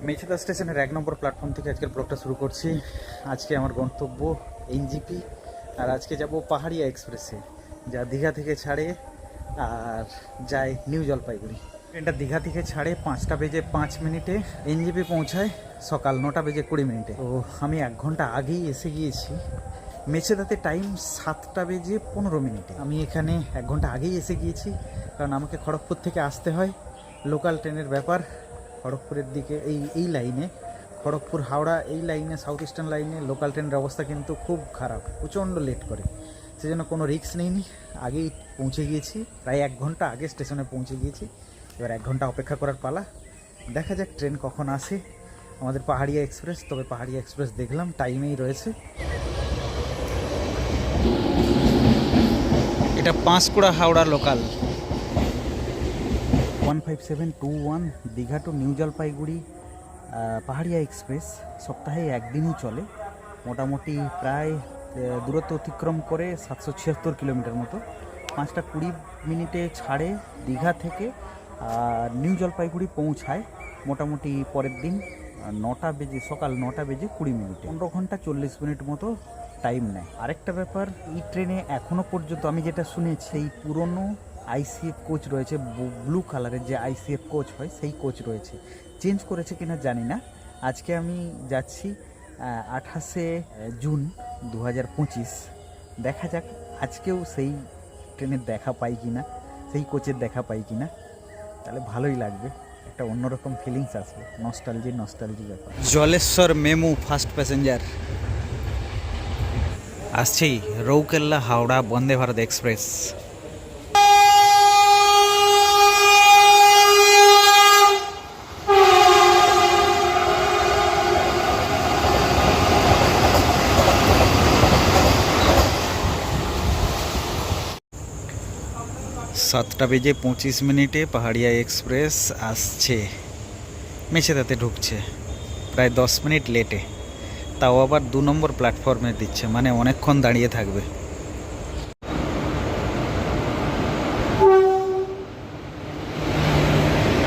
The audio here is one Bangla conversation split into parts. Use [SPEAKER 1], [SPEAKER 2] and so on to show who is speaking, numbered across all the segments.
[SPEAKER 1] মেছেদা স্টেশনের এক নম্বর প্ল্যাটফর্ম থেকে আজকের ব্লগটা শুরু করছি। আজকে আমার গন্তব্য এনজিপি। আর আজকে যাব পাহাড়িয়া এক্সপ্রেসে যা দীঘা থেকে ছাড়ে আর যায় নিউ জলপাইগুড়ি। ট্রেনটা দীঘা থেকে ছাড়ে পাঁচটা বেজে পাঁচ মিনিটে। এনজিপি পৌঁছায় সকাল নটা বেজে কুড়ি মিনিটে। তো আমি এক ঘণ্টা আগেই এসে গিয়েছি। মেছেদাতে টাইম সাতটা বেজে পনেরো মিনিটে। আমি এখানে এক ঘণ্টা আগেই এসে গিয়েছি। কারণ আমাকে খড়গপুর থেকে আসতে হয়। লোকাল ট্রেনের ব্যাপার। খড়গপুরের দিকে, এই এই লাইনে খড়গপুর, হাওড়া, এই লাইনে সাউথ ইস্টার্ন লাইনে লোকাল ট্রেনের অবস্থা কিন্তু খুব খারাপ, প্রচণ্ড লেট করে। সেজন্য কোনো রিস্ক নেইনি। আগেই পৌঁছে গিয়েছি, প্রায় এক ঘণ্টা আগে স্টেশনে পৌঁছে গিয়েছি। এবার এক ঘণ্টা অপেক্ষা করার পালা। দেখা যাক ট্রেন কখন আসে। আমাদের পাহাড়িয়া এক্সপ্রেস তবে পাহাড়িয়া এক্সপ্রেস দেখলাম টাইমেই রয়েছে। এটা Panskura Howrah local one five seven two one Digha to new Jalpaiguri Paharia express. সপ্তাহে একদিনই চলে। মোটামুটি প্রায় দূরত্ব অতিক্রম করে সাতশো ছিয়াত্তর কিলোমিটার মতো। পাঁচটা কুড়ি মিনিটে ছাড়ে দীঘা থেকে নিউ জলপাইগুড়ি পৌঁছায় মোটামুটি পরের দিন নটা বেজে, সকাল নটা বেজে কুড়ি মিনিটে। পনেরো ঘণ্টা চল্লিশ মিনিট মতো টাইম নেয়। আরেকটা ব্যাপার, এই ট্রেনে এখনও পর্যন্ত আমি যেটা শুনেছি, এই পুরনো আইসিএফ কোচ রয়েছে ব্লু কালারের যে আইসিএফ কোচ হয়, সেই কোচ রয়েছে। চেঞ্জ করেছে কিনা জানি না। আজকে আমি যাচ্ছি আঠাশে জুন দু হাজার পঁচিশ। দেখা যাক আজকেও সেই ট্রেনের দেখা পাই কি না সেই কোচের দেখা পাই কিনা। তাহলে ভালোই লাগবে, একটা অন্যরকম ফিলিংস আসবে নস্টালজি নস্টালজি ব্যাপার। জলেশ্বর মেমু ফার্স্ট প্যাসেঞ্জার আসছি, রৌকেল্লা হাওড়া বন্দে ভারত এক্সপ্রেস। সাতটা বেজে পঁচিশ মিনিটে পাহাড়িয়া এক্সপ্রেস আসছে। মেছেদাতে ঢুকছে। প্রায় দশ মিনিট লেটে। তাও আবার দু নম্বর প্ল্যাটফর্মে দিচ্ছে মানে অনেকক্ষণ দাঁড়িয়ে থাকবে।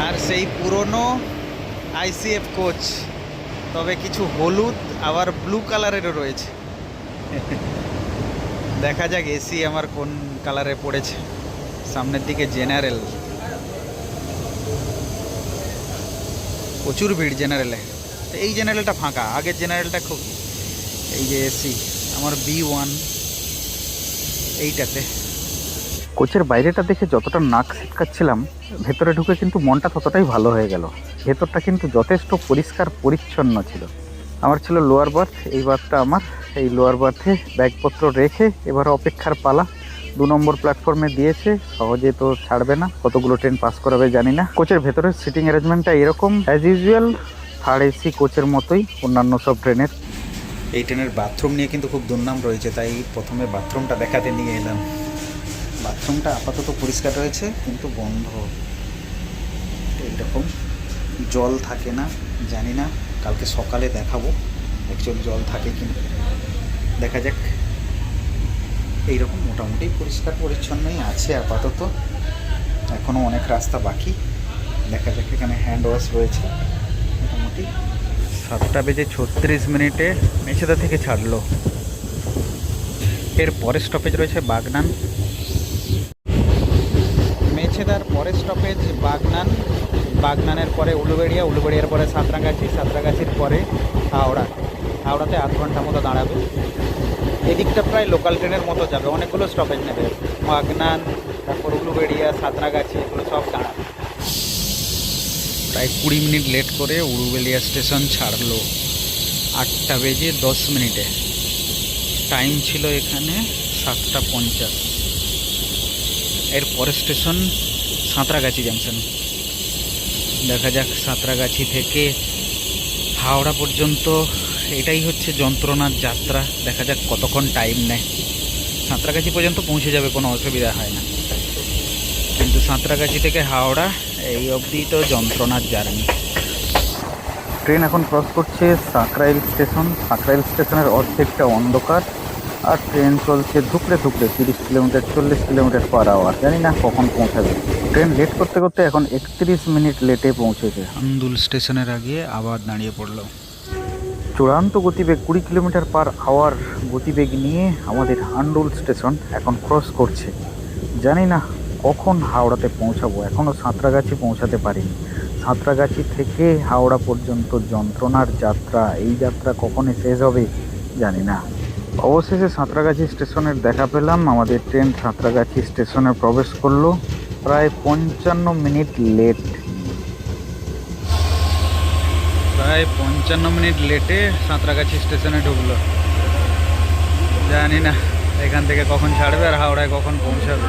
[SPEAKER 1] আর সেই পুরনো আইসিএফ কোচ, তবে কিছু হলুদ, আবার ব্লু কালারেরও রয়েছে। দেখা যাক এসি আমার কোন কালারে পড়েছে। সামনের দিকে জেনারেল। প্রচুর ভিড় জেনারেলে। তো এই জেনারেলটা ফাঁকা, আগের জেনারেলটা খুব এই যে এসি আমার বি ওয়ান এইটাতে। কোচের বাইরেটা দেখে যতটা নাক ছিটকাচ্ছিলাম, ভেতরে ঢুকে কিন্তু মনটা ততটাই ভালো হয়ে গেল। ভেতরটা কিন্তু যথেষ্ট পরিষ্কার, পরিচ্ছন্ন ছিল। আমার ছিল লোয়ার বার্থ এই বার্থটা আমার। এই লোয়ার বার্থে ব্যাগপত্র রেখে এবার অপেক্ষার পালা। দু নম্বর প্ল্যাটফর্মে দিয়েছে, সহজে তো ছাড়বে না, কতগুলো ট্রেন পাস করাবে জানি না। কোচের ভেতরের সিটিং অ্যারেঞ্জমেন্টটা এরকম অ্যাজ ইউজুয়াল থার্ড এসি কোচের মতোই অন্যান্য সব ট্রেনের এই ট্রেনের বাথরুম নিয়ে কিন্তু খুব দুর্নাম রয়েছে, তাই প্রথমে বাথরুমটা দেখাতে নিয়ে এলাম। বাথরুমটা আপাতত পরিষ্কার রয়েছে, কিন্তু বন্ধ। এইরকম জল থাকে না, জানি না, কালকে সকালে দেখাবো। অ্যাকচুয়ালি জল থাকে কি দেখা যাক। এইরকম মোটামুটি পরিষ্কার পরিচ্ছন্নই আছে আপাতত। এখনও অনেক রাস্তা বাকি। দেখা যাক এখানে হ্যান্ড ওয়াশ রয়েছে। মোটামুটি। সাতটা বেজে ছত্রিশ মিনিটে মেছেদা থেকে ছাড়লো। এর পরের স্টপেজ রয়েছে বাগনান। মেছেদার পরের স্টপেজ বাগনান। বাগনানের পরে উলুবেড়িয়া উলুবেড়িয়ার পরে সাঁতরাগাছি সাঁতরাগাছির পরে হাওড়া। হাওড়াতে আধ ঘণ্টা মতো দাঁড়াবে। এদিকটা প্রায় লোকাল ট্রেনের মতো যাবে। অনেকগুলো স্টপেজ নেবে। মাগনান, তারপর উলুবেড়িয়া, সাঁতরাগাছি, এগুলো সব দাঁড়াবে। প্রায় কুড়ি মিনিট লেট করে উরুবেলিয়া স্টেশন ছাড়লো। আটটা বেজে দশ মিনিটে। টাইম ছিল এখানে সাতটা পঞ্চাশ। এর পরের স্টেশন সাঁতরাগাছি জাংশন দেখা যাক সাঁতরাগাছি থেকে হাওড়া পর্যন্ত এটাই হচ্ছে যন্ত্রণার যাত্রা। দেখা যাক কতক্ষণ টাইম নেয়। সাঁতরাগাছি পর্যন্ত পৌঁছে যাবে কোনো অসুবিধা হয় না। কিন্তু সাঁতরাগাছি থেকে হাওড়া এই অবধি তো যন্ত্রণার জার্নি। ট্রেন এখন ক্রস করছে সাঁকরাইল স্টেশন সাঁকরাইল স্টেশনের অর্ধেকটা অন্ধকার। আর ট্রেন চলছে ধুকরে ধুকরে তিরিশ কিলোমিটার চল্লিশ কিলোমিটার পার আওয়ার জানি না কখন পৌঁছাবে। ট্রেন লেট করতে করতে এখন একত্রিশ মিনিট লেটে পৌঁছেছে। আন্দুল স্টেশনের আগে আবার দাঁড়িয়ে পড়ল। চূড়ান্ত গতিবেগ কুড়ি কিলোমিটার পার আওয়ার গতিবেগ নিয়ে আমাদের আন্ডুল স্টেশন এখন ক্রস করছে। জানি না কখন হাওড়াতে পৌঁছাবো এখনও সাঁতরাগাছি পৌঁছাতে পারিনি। সাঁতরাগাছি থেকে হাওড়া পর্যন্ত যন্ত্রণার যাত্রা, এই যাত্রা কখনই শেষ হবে জানি না। অবশেষে সাঁতরাগাছি স্টেশনের দেখা পেলাম, আমাদের ট্রেন সাঁতরাগাছি স্টেশনে প্রবেশ করল। প্রায় পঞ্চান্ন মিনিট লেট প্রায় পঞ্চান্ন মিনিট লেটে সাঁতরাগাছি স্টেশনে ঢুকলো। জানি না এখান থেকে কখন ছাড়বে আর হাওড়ায় কখন পৌঁছাবে।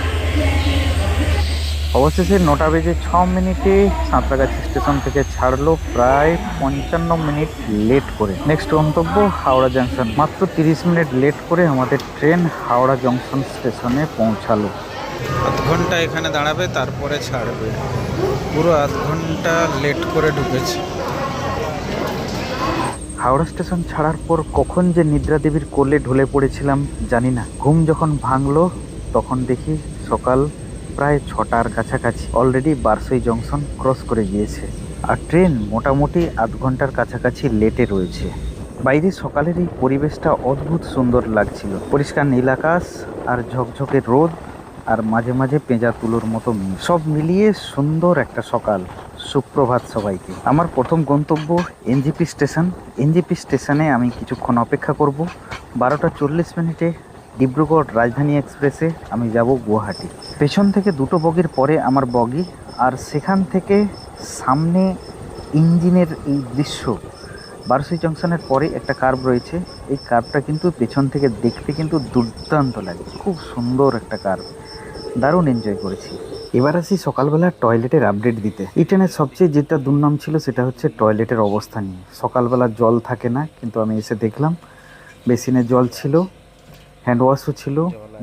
[SPEAKER 1] অবশেষে নটা বেজে ছ মিনিটে সাঁতরাগাছি স্টেশন থেকে ছাড়লো প্রায় পঞ্চান্ন মিনিট লেট করে। নেক্সট গন্তব্য হাওড়া জাংশন মাত্র তিরিশ মিনিট লেট করে আমাদের ট্রেন হাওড়া জংশন স্টেশনে পৌঁছালো। আধ ঘণ্টা এখানে দাঁড়াবে তারপরে ছাড়বে। পুরো আধ ঘণ্টা লেট করে ঢুকেছি। হাওড়া স্টেশন ছাড়ার পর কখন যে নিদ্রা দেবীর কোলে ঢলে পড়েছিলাম জানি না। ঘুম যখন ভাঙলো, তখন দেখি সকাল প্রায় ছটার কাছাকাছি। অলরেডি বারসই জংশন ক্রস করে গিয়েছে। আর ট্রেন মোটামুটি আধ ঘণ্টার কাছাকাছি লেটে রয়েছে। বাইরে সকালের এই পরিবেশটা অদ্ভুত সুন্দর লাগছিল। পরিষ্কার নীল আকাশ আর ঝকঝকে রোদ আর মাঝে মাঝে পেঁজা তুলোর মতো সব মিলিয়ে সুন্দর একটা সকাল। সুপ্রভাত সবাইকে। আমার প্রথম গন্তব্য এনজিপি স্টেশন। এনজিপি স্টেশনে আমি কিছুক্ষণ অপেক্ষা করব। বারোটা চল্লিশ মিনিটে ডিব্রুগড় রাজধানী এক্সপ্রেসে আমি যাব গুয়াহাটি। পেছন থেকে দুটো বগির পরে আমার বগি, আর সেখান থেকে সামনে ইঞ্জিনের এই দৃশ্য। বারসই জংশনের পরে একটা কার্ভ রয়েছে। এই কার্ভটা কিন্তু পেছন থেকে দেখতে কিন্তু দুর্দান্ত লাগে। খুব সুন্দর একটা কার্ভ দারুণ এনজয় করেছি। এবার আসি সকালবেলা টয়লেটের আপডেট দিতে। এই ট্রেনের সবচেয়ে যেটা দুর্নাম ছিল সেটা হচ্ছে টয়লেটের অবস্থা নিয়ে। সকালবেলা জল থাকে না, কিন্তু আমি এসে দেখলাম বেসিনে জল ছিল হ্যান্ড ওয়াশও ছিল,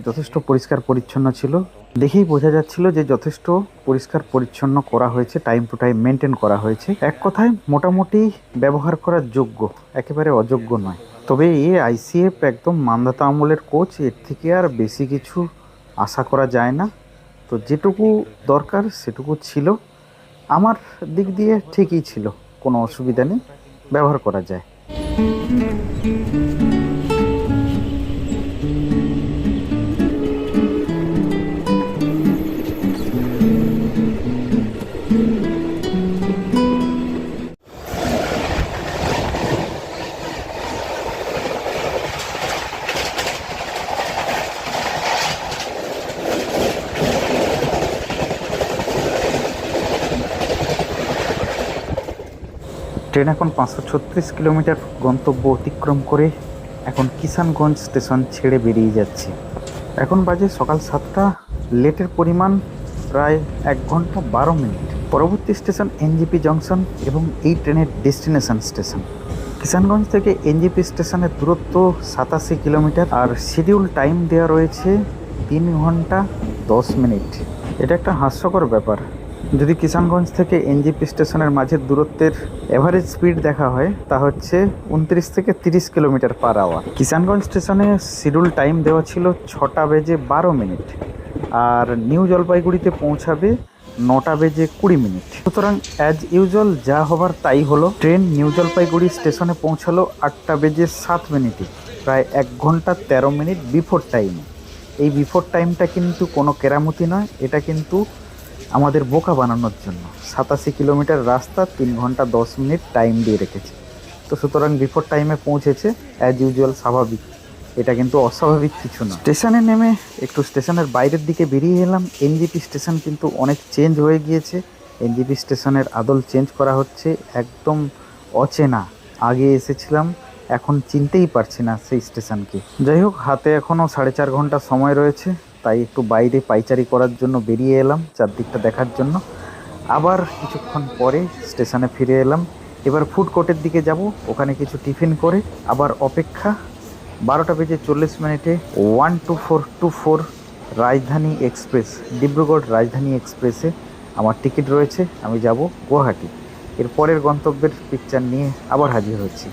[SPEAKER 1] যথেষ্ট পরিষ্কার পরিচ্ছন্ন ছিল। দেখেই বোঝা যাচ্ছিল যে যথেষ্ট পরিষ্কার পরিচ্ছন্ন করা হয়েছে টাইম টু টাইম মেনটেন করা হয়েছে। এক কথায় মোটামুটি ব্যবহার করার যোগ্য, একেবারে অযোগ্য নয়। তবে এ আইসিএফ একদম মান্ধাতা আমলের কোচ এর থেকে আর বেশি কিছু আশা করা যায় না। তো যেটুকু দরকার সেটুকু ছিল। আমার দিক দিয়ে ঠিকই ছিল, কোনো অসুবিধা নেই, ব্যবহার করা যায়। ট্রেন এখন পাঁচশো ছত্রিশ কিলোমিটার গন্তব্য অতিক্রম করে এখন কিষানগঞ্জ স্টেশন ছেড়ে বেরিয়ে যাচ্ছে। এখন বাজে সকাল সাতটা। লেটের পরিমাণ প্রায় এক ঘণ্টা বারো মিনিট। পরবর্তী স্টেশন এনজিপি জংশন এবং এই ট্রেনের ডেস্টিনেশন স্টেশন। কিষানগঞ্জ থেকে এনজিপি স্টেশনের দূরত্ব সাতাশি কিলোমিটার আর শিডিউল টাইম দেওয়া রয়েছে তিন ঘণ্টা দশ মিনিট। এটা একটা হাস্যকর ব্যাপার। যদি কিষানগঞ্জ থেকে এনজিপি স্টেশনের মাঝের দূরত্বের এভারেজ স্পিড দেখা হয়, তা হচ্ছে উনত্রিশ থেকে তিরিশ কিলোমিটার পার আওয়ার কিষানগঞ্জ স্টেশনে শিডিউল টাইম দেওয়া ছিল ছটা বেজে বারো মিনিট আর নিউ জলপাইগুড়িতে পৌঁছাবে নটা বেজে কুড়ি মিনিট। সুতরাং অ্যাজ ইউজুয়াল যা হবার তাই হলো ট্রেন নিউ জলপাইগুড়ি স্টেশনে পৌঁছালো আটটা বেজে সাত মিনিটে, প্রায় এক ঘণ্টা তেরো মিনিট বিফোর টাইমে এই বিফোর টাইমটা কিন্তু কোনো কেরামতি নয়, এটা কিন্তু আমাদের বোকা বানানোর জন্য। সাতাশি কিলোমিটার রাস্তা, তিন ঘণ্টা দশ মিনিট টাইম দিয়ে রেখেছে। তো সুতরাং বিফোর টাইমে পৌঁছেছে অ্যাজ ইউজুয়াল স্বাভাবিক। এটা কিন্তু অস্বাভাবিক কিছু না। স্টেশনে নেমে একটু স্টেশনের বাইরের দিকে বেরিয়ে এলাম। এনজিপি স্টেশন কিন্তু অনেক চেঞ্জ হয়ে গিয়েছে। এনজিপি স্টেশনের আদল চেঞ্জ করা হচ্ছে একদম অচেনা। আগে এসেছিলাম, এখন চিনতেই পারছি না সেই স্টেশনকে যাই হোক, হাতে এখনও সাড়ে চার ঘণ্টা সময় রয়েছে। তাই একটু বাইরে পাইচারি করার জন্য বেরিয়ে এলাম চারদিকটা দেখার জন্য। আবার কিছুক্ষণ পরে স্টেশনে ফিরে এলাম। এবার ফুড কোর্টের দিকে যাব, ওখানে কিছু টিফিন করে আবার অপেক্ষা। বারোটা বেজে চল্লিশ মিনিটে one two four two four Rajdhani express, Dibrugarh Rajdhani এক্সপ্রেসে আমার টিকিট রয়েছে, আমি যাব গুয়াহাটি। এর পরের গন্তব্যের পিকচার নিয়ে আবার হাজির হচ্ছি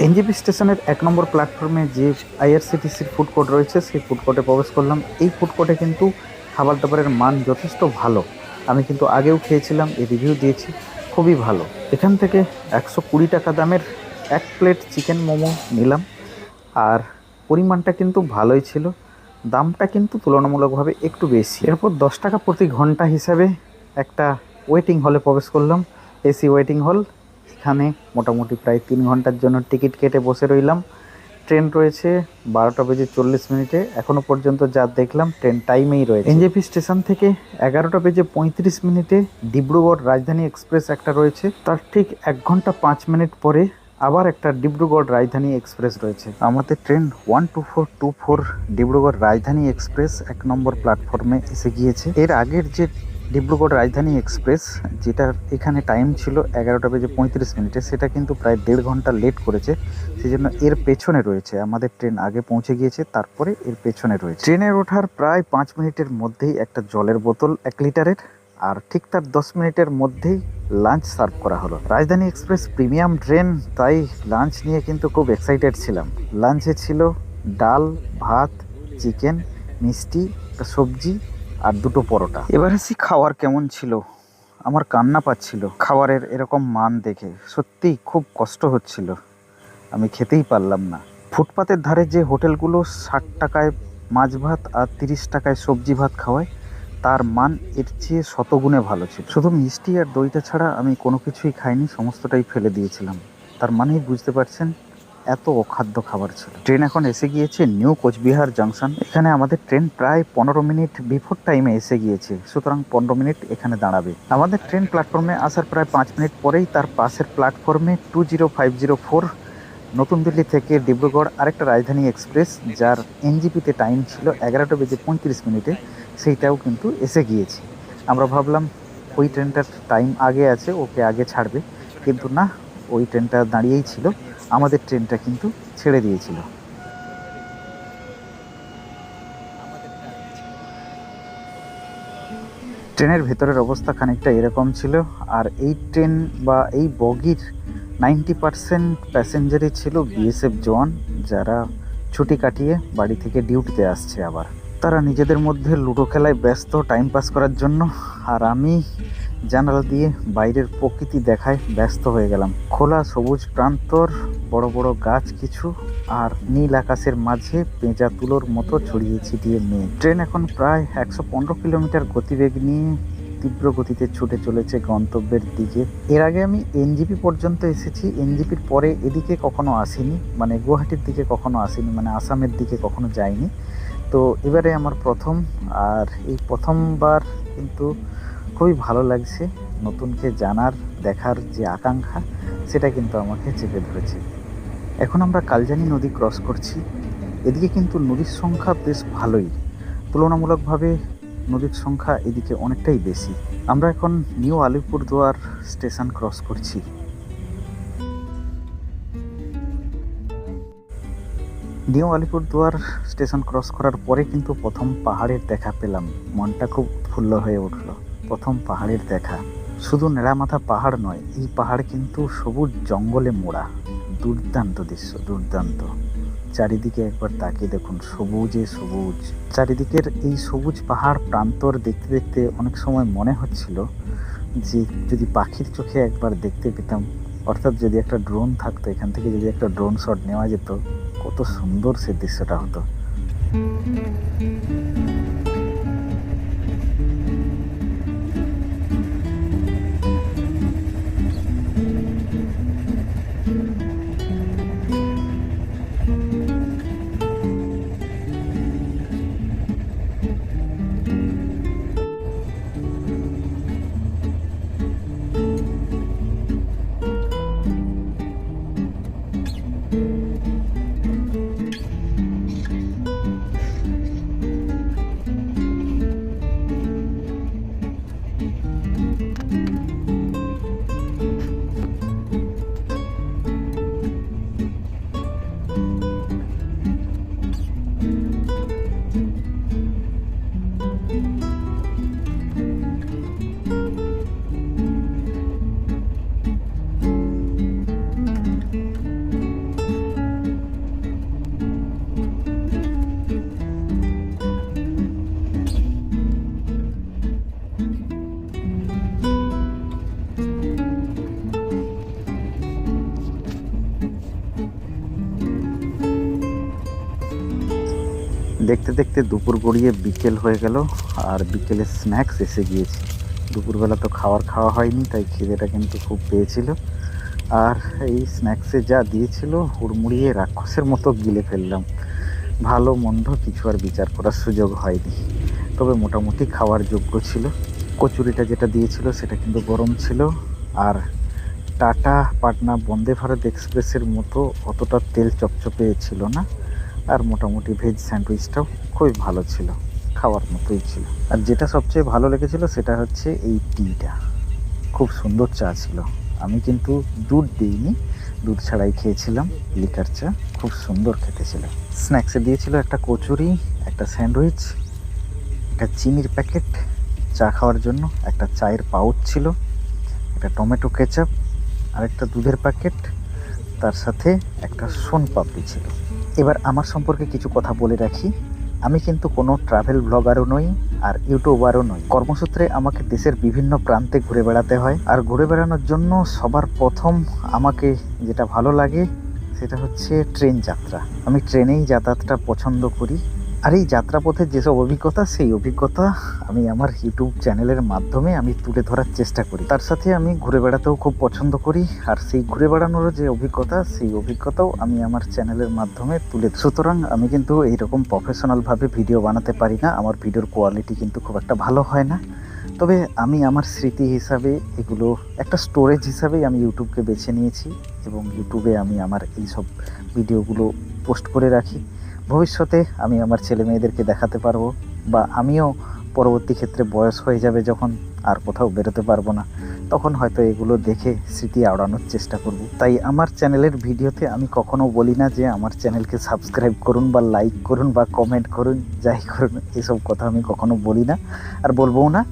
[SPEAKER 1] এনজিপি স্টেশনের এক নম্বর প্ল্যাটফর্মে যে আইআরসিটিসির ফুড কোর্ট রয়েছে, সেই ফুড কোর্টে প্রবেশ করলাম। এই ফুড কোর্টে কিন্তু খাবার দাবারের মান যথেষ্ট ভালো। আমি কিন্তু আগেও খেয়েছিলাম এই রিভিউ দিয়েছি, খুবই ভালো। এখান থেকে একশো কুড়ি টাকা দামের এক প্লেট চিকেন মোমো নিলাম, আর পরিমাণটা কিন্তু ভালোই ছিল। দামটা কিন্তু তুলনামূলকভাবে একটু বেশি। এরপর দশ টাকা প্রতি ঘণ্টা হিসাবে একটা ওয়েটিং হলে প্রবেশ করলাম, এসি ওয়েটিং হল এখানে মোটামুটি প্রায় তিন ঘণ্টার জন্য টিকিট কেটে বসে রইলাম। ট্রেন রয়েছে বারোটা বেজে চল্লিশ মিনিটে। এখনও পর্যন্ত যা দেখলাম ট্রেন টাইমেই রয়েছে। এনজেপি স্টেশন থেকে এগারোটা বেজে পঁয়ত্রিশ মিনিটে ডিব্রুগড় রাজধানী এক্সপ্রেস একটা রয়েছে। তার ঠিক এক ঘণ্টা পাঁচ মিনিট পরে আবার একটা ডিব্রুগড় রাজধানী এক্সপ্রেস রয়েছে। আমাদের train one two four two four Dibrugarh Rajdhani express এক নম্বর প্ল্যাটফর্মে এসে গিয়েছে। এর আগের যে ডিব্রুগড় রাজধানী এক্সপ্রেস, যেটার এখানে টাইম ছিল এগারোটা বেজে পঁয়ত্রিশ মিনিটে, সেটা কিন্তু প্রায় দেড় ঘণ্টা লেট করেছে সেই জন্য এর পেছনে রয়েছে, আমাদের ট্রেন আগে পৌঁছে গিয়েছে, তারপরে এর পেছনে রয়েছে। ট্রেনের ওঠার প্রায় পাঁচ মিনিটের মধ্যেই একটা জলের বোতল, এক লিটারের, আর ঠিক তার দশ মিনিটের মধ্যেই লাঞ্চ সার্ভ করা হলো। রাজধানী এক্সপ্রেস প্রিমিয়াম ট্রেন তাই লাঞ্চ নিয়ে কিন্তু খুব এক্সাইটেড ছিলাম। লাঞ্চে ছিল ডাল, ভাত চিকেন মিষ্টি সবজি আর দুটো পরোটা। এবার আসি খাওয়ার কেমন ছিল? আমার কান্না পাচ্ছিল। খাবারের এরকম মান দেখে সত্যিই খুব কষ্ট হচ্ছিল। আমি খেতেই পারলাম না। ফুটপাতের ধারে যে হোটেলগুলো ষাট টাকায় মাছ ভাত আর তিরিশ টাকায় সবজি ভাত খাওয়ায়, তার মান এর চেয়ে শতগুণে ভালো ছিল। শুধু মিষ্টি আর দইটা ছাড়া আমি কোনো কিছুই খাইনি, সমস্তটাই ফেলে দিয়েছিলাম। তার মানেই বুঝতে পারছেন এত অখাদ্য খাবার ছিল। ট্রেন এখন এসে গিয়েছে নিউ কোচবিহার জাংশন। এখানে আমাদের ট্রেন প্রায় পনেরো মিনিট বিফোর টাইমে এসে গিয়েছে। সুতরাং পনেরো মিনিট এখানে দাঁড়াবে। আমাদের ট্রেন প্ল্যাটফর্মে আসার প্রায় পাঁচ মিনিট পরেই তার পাশের প্ল্যাটফর্মে two zero five zero four নতুন দিল্লি থেকে ডিব্রুগড় আরেকটা রাজধানী এক্সপ্রেস যার এনজিপিতে টাইম ছিল এগারোটা বেজে পঁয়ত্রিশ মিনিটে, সেইটাও কিন্তু এসে গিয়েছে। আমরা ভাবলাম, ওই ট্রেনটার টাইম আগে আছে, ওকে আগে ছাড়বে। কিন্তু না ওই ট্রেনটা দাঁড়িয়েই ছিল। আমাদের ট্রেনটা কিন্তু ছেড়ে দিয়েছিল। ট্রেনের ভেতরের অবস্থা খানিকটা এরকম ছিল। আর এই ট্রেন বা এই বগির নাইনটি পারসেন্ট প্যাসেঞ্জারই ছিল বিএসএফ জওয়ান, যারা ছুটি কাটিয়ে বাড়ি থেকে ডিউটিতে আসছে আবার। তারা নিজেদের মধ্যে লুডো খেলায় ব্যস্ত, টাইম পাস করার জন্য। আর আমি জানালা দিয়ে বাইরের প্রকৃতি দেখায় ব্যস্ত হয়ে গেলাম। খোলা সবুজ প্রান্তর, বড় বড় গাছ কিছু, আর নীল আকাশের মাঝে পেঁচা তুলোর মতো ছড়িয়ে ছিটিয়ে মেয়ে ট্রেন এখন প্রায় একশো পনেরো কিলোমিটার গতিবেগ নিয়ে তীব্র গতিতে ছুটে চলেছে গন্তব্যের দিকে। এর আগে আমি এনজিপি পর্যন্ত এসেছি। এনজিপির পরে এদিকে কখনো আসিনি মানে গুয়াহাটির দিকে কখনো আসিনি মানে আসামের দিকে কখনো যাইনি। তো এবারে আমার প্রথম, আর এই প্রথমবার কিন্তু খুবই ভালো লাগছে নতুনকে জানার, দেখার যে আকাঙ্ক্ষা, সেটা কিন্তু আমাকে চেপে ধরেছে। এখন আমরা কালজানি নদী ক্রস করছি। এদিকে কিন্তু নদীর সংখ্যা বেশ ভালোই। তুলনামূলকভাবে নদীর সংখ্যা এদিকে অনেকটাই বেশি। আমরা এখন নিউ আলিপুরদুয়ার স্টেশন ক্রস করছি। নিউ আলিপুরদুয়ার স্টেশন ক্রস করার পরে কিন্তু প্রথম পাহাড়ের দেখা পেলাম। মনটা খুব উৎফুল্ল হয়ে উঠল। প্রথম পাহাড়ের দেখা। শুধু নেড়ামাথা পাহাড় নয়, এই পাহাড় কিন্তু সবুজ জঙ্গলে মোড়া। দুর্দান্ত দৃশ্য, দুর্দান্ত। চারিদিকে একবার তাকিয়ে দেখুন, সবুজে সবুজ। চারিদিকের এই সবুজ পাহাড় প্রান্তর দেখতে দেখতে অনেক সময় মনে হচ্ছিল যে, যদি পাখির চোখে একবার দেখতে পেতাম, অর্থাৎ যদি একটা ড্রোন থাকতো, এখান থেকে যদি একটা ড্রোন শট নেওয়া যেত, কত সুন্দর সে দৃশ্যটা হতো। দেখতে দেখতে দুপুর গড়িয়ে বিকেল হয়ে গেল আর বিকেলে স্ন্যাক্স এসে গিয়েছে। দুপুরবেলা তো খাওয়ার খাওয়া হয়নি, তাই খিদেটা কিন্তু খুব পেয়েছিল। আর এই স্ন্যাক্সে যা দিয়েছিল, হুড়মুড়িয়ে রাক্ষসের মতো গিলে ফেললাম। ভালো মন্দ কিছু আর বিচার করার সুযোগ হয়নি। তবে মোটামুটি খাওয়ার যোগ্য ছিল। কচুরিটা যেটা দিয়েছিল, সেটা কিন্তু গরম ছিল। আর টাটা পাটনা বন্দে ভারত এক্সপ্রেসের মতো অতটা তেল চপচপে ছিল না। আর মোটামুটি ভেজ স্যান্ডউইচটাও খুবই ভালো ছিল, খাওয়ার মতোই ছিল। আর যেটা সবচেয়ে ভালো লেগেছিল সেটা হচ্ছে এই টিটা খুব সুন্দর চা ছিল। আমি কিন্তু দুধ দিইনি, দুধ ছাড়াই খেয়েছিলাম লিকার চা। খুব সুন্দর খেতে ছিল। স্ন্যাক্সে দিয়েছিল একটা কচুরি, একটা স্যান্ডউইচ, একটা চিনির প্যাকেট চা খাওয়ার জন্য একটা চায়ের পাউচ ছিল, একটা টমেটো কেচাপ আর একটা দুধের প্যাকেট তার সাথে একটা সোন পাপড়ি ছিল। এবার আমার সম্পর্কে কিছু কথা বলে রাখি। আমি কিন্তু কোনো ট্রাভেল ব্লগারও নই আর ইউটিউবারও নই। কর্মসূত্রে আমাকে দেশের বিভিন্ন প্রান্তে ঘুরে বেড়াতে হয় আর ঘুরে বেড়ানোর জন্য সবার প্রথম আমাকে যেটা ভালো লাগে সেটা হচ্ছে ট্রেন যাত্রা। আমি ট্রেনেই যাতায়াতটা পছন্দ করি। আর এই যাত্রাপথের যেসব অভিজ্ঞতা, সেই অভিজ্ঞতা আমি আমার ইউটিউব চ্যানেলের মাধ্যমে আমি তুলে ধরার চেষ্টা করি। তার সাথে আমি ঘুরে বেড়াতেও খুব পছন্দ করি, আর সেই ঘুরে বেড়ানোর যে অভিজ্ঞতা, সেই অভিজ্ঞতাও আমি আমার চ্যানেলের মাধ্যমে তুলে সুতরাং আমি কিন্তু এইরকম প্রফেশনালভাবে ভিডিও বানাতে পারি না, আমার ভিডিওর কোয়ালিটি কিন্তু খুব একটা ভালো হয় না। তবে আমি আমার স্মৃতি হিসাবে এগুলো একটা স্টোরেজ হিসাবেই আমি ইউটিউবকে বেছে নিয়েছি এবং ইউটিউবে আমি আমার এই সব ভিডিওগুলো পোস্ট করে রাখি। ভবিষ্যতে আমি আমার ছেলে মেয়েদেরকে দেখাতে পারব বা আমিও পরবর্তী ক্ষেত্রে বয়স হয়ে যাবে যখন আর কোথাও বেরোতে পারব না, তখন হয়তো এগুলো দেখে স্মৃতি আওড়ানোর চেষ্টা করব। তাই আমার চ্যানেলের ভিডিওতে আমি কখনো বলি না যে আমার চ্যানেলকে সাবস্ক্রাইব করুন বা লাইক করুন বা কমেন্ট করুন, যাই করুন, এসব কথা আমি কখনো বলি না। আর বলবও না,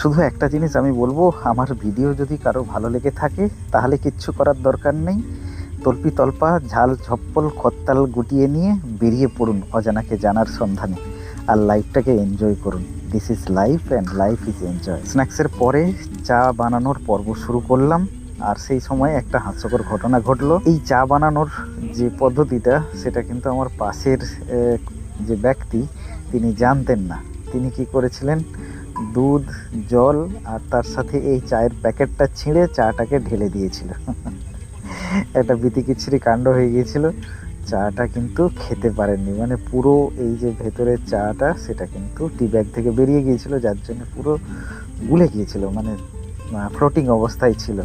[SPEAKER 1] শুধু একটা জিনিস আমি বলব, আমার ভিডিও যদি কারও ভালো লেগে থাকে, তাহলে কিচ্ছু করার দরকার নেই। তল্পি তল্পা, ঝাল ঝপ্পল, খত্তাল গুটিয়ে নিয়ে বেরিয়ে পড়ুন অজানাকে জানার সন্ধানে। আর লাইফটাকে এনজয় করুন। This is life and life is enjoy স্ন্যাক্সের পরে চা বানানোর পর্ব শুরু করলাম। আর সেই সময় একটা হাস্যকর ঘটনা ঘটলো। এই চা বানানোর যে পদ্ধতিটা, সেটা কিন্তু আমার পাশের যে ব্যক্তি, তিনি জানতেন না। তিনি কি করেছিলেন? দুধ, জল আর তার সাথে এই চায়ের প্যাকেটটা ছিঁড়ে চাটাকে ঢেলে দিয়েছিল। একটা বিতিকিচ্ছিরি কাণ্ড হয়ে গিয়েছিল। চাটা কিন্তু খেতে পারেননি। মানে পুরো এই যে ভেতরের চাটা, সেটা কিন্তু টি ব্যাগ থেকে বেরিয়ে গিয়েছিল, যার জন্য পুরো গুলে গিয়েছিল। মানে ফ্লোটিং অবস্থায় ছিল।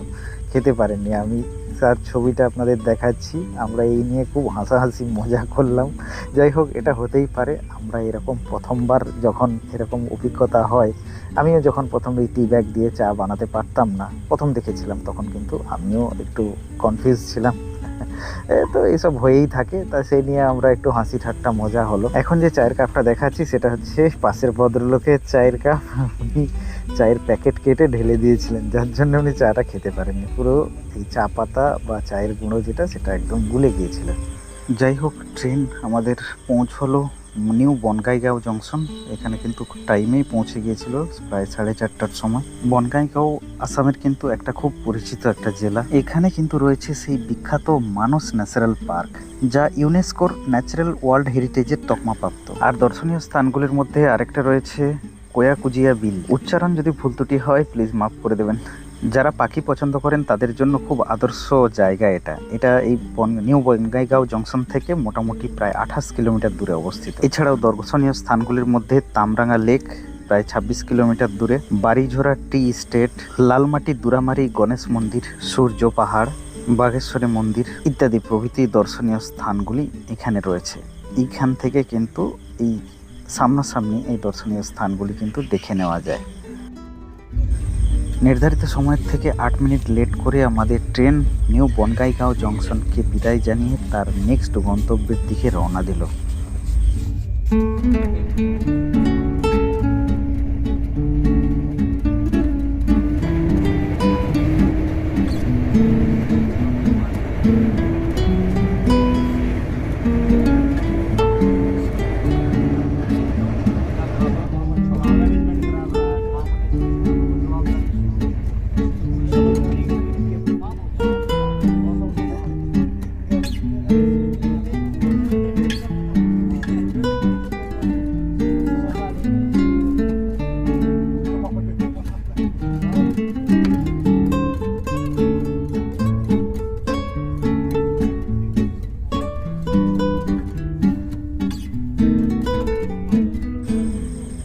[SPEAKER 1] খেতে পারেননি। আমি তার ছবিটা আপনাদের দেখাচ্ছি, আমরা এই নিয়ে খুব হাসাহাসি, মজা করলাম। যাই হোক, এটা হতেই পারে, আমরা এরকম প্রথমবার যখন এরকম অভিজ্ঞতা হয়, আমিও যখন প্রথম এই টি ব্যাগ দিয়ে চা বানাতে পারতাম না, প্রথম দেখেছিলাম তখন কিন্তু আমিও একটু কনফিউজ ছিলাম। তো এইসব হয়েই থাকে, তা সেই নিয়ে আমরা একটু হাসি ঠাট্টা, মজা হলো। এখন যে চায়ের কাপটা দেখাচ্ছি, সেটা হচ্ছে পাশের ভদ্রলোকের চায়ের কাপ। চায়ের প্যাকেট কেটে ঢেলে দিয়েছিলেন, যার জন্য উনি চাটা খেতে পারেননি। পুরো এই চা পাতা বা চায়ের গুঁড়ো যেটা, সেটা একদম গুলে গিয়েছিল। যাই হোক, ট্রেন আমাদের পৌঁছলো নিউ বনগাইগাঁও জংশন। এখানে কিন্তু টাইমেই পৌঁছে গিয়েছিল, প্রায় সাড়ে চারটার সময়। বনগাইগাঁও আসামের কিন্তু একটা খুব পরিচিত একটা জেলা। এখানে কিন্তু রয়েছে সেই বিখ্যাত মানস ন্যাচারাল পার্ক, যা ইউনেস্কোর ন্যাচারাল ওয়ার্ল্ড হেরিটেজের তকমাপ্রাপ্ত আর দর্শনীয় স্থানগুলির মধ্যে আরেকটা রয়েছে কোয়াকুজিয়া বিল। উচ্চারণ যদি ভুল ত্রুটি হয় প্লিজ মাফ করে দেবেন। যারা পাখি পছন্দ করেন, তাদের জন্য খুব আদর্শ জায়গা এটা। এটা এই নিউ বনগাইগাঁও জংশন থেকে মোটামুটি প্রায় আঠাশ কিলোমিটার দূরে অবস্থিত। এছাড়াও দর্শনীয় স্থানগুলির মধ্যে তামরাঙ্গা লেক প্রায় ছাব্বিশ কিলোমিটার দূরে বাড়িঝোড়া টি স্টেট, লালমাটি দুরামারি গণেশ মন্দির, সূর্য পাহাড়, বাঘেশ্বরী মন্দির ইত্যাদি প্রভৃতি দর্শনীয় স্থানগুলি এখানে রয়েছে। এইখান থেকে কিন্তু এই সামনাসামনি এই দর্শনীয় স্থানগুলি কিন্তু দেখে নেওয়া যায়। নির্ধারিত সময়ের থেকে আট মিনিট লেট করে আমাদের ট্রেন নিউ বনগাইগাঁও জংশনকে বিদায় জানিয়ে তার নেক্সট গন্তব্যের দিকে রওনা দিল।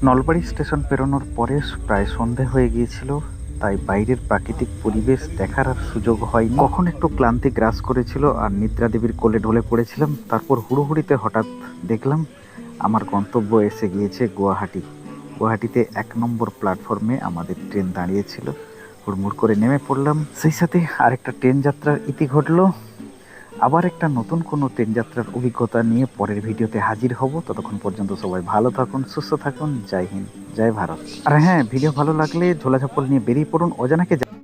[SPEAKER 1] নলবাড়ি স্টেশন পেরোনোর পরে প্রায় সন্ধে হয়ে গিয়েছিল, তাই বাইরের প্রাকৃতিক পরিবেশ দেখার আর সুযোগ হয়নি। কখন একটু ক্লান্তি গ্রাস করেছিল আর নিদ্রা দেবীর কোলে ঢলে পড়েছিলাম, তারপর হুড়োহুড়িতে হঠাৎ দেখলাম আমার গন্তব্য এসে গিয়েছে গুয়াহাটি। গুয়াহাটিতে এক নম্বর প্ল্যাটফর্মে আমাদের ট্রেন দাঁড়িয়েছিল। হুড়মুড় করে নেমে পড়লাম। সেই সাথে আরেকটা ট্রেন যাত্রার ইতি ঘটলো। আবার একটা নতুন কোনো ট্রেন যাত্রার অভিজ্ঞতা নিয়ে পরের ভিডিওতে হাজির হব। ততক্ষণ পর্যন্ত সবাই ভালো থাকুন, সুস্থ থাকুন। জয় হিন্দ, জয় ভারত। আর হ্যাঁ ভিডিও ভালো লাগলে ঝোলাঝাপল নিয়ে বেরিয়ে পড়ুন। অজানাকে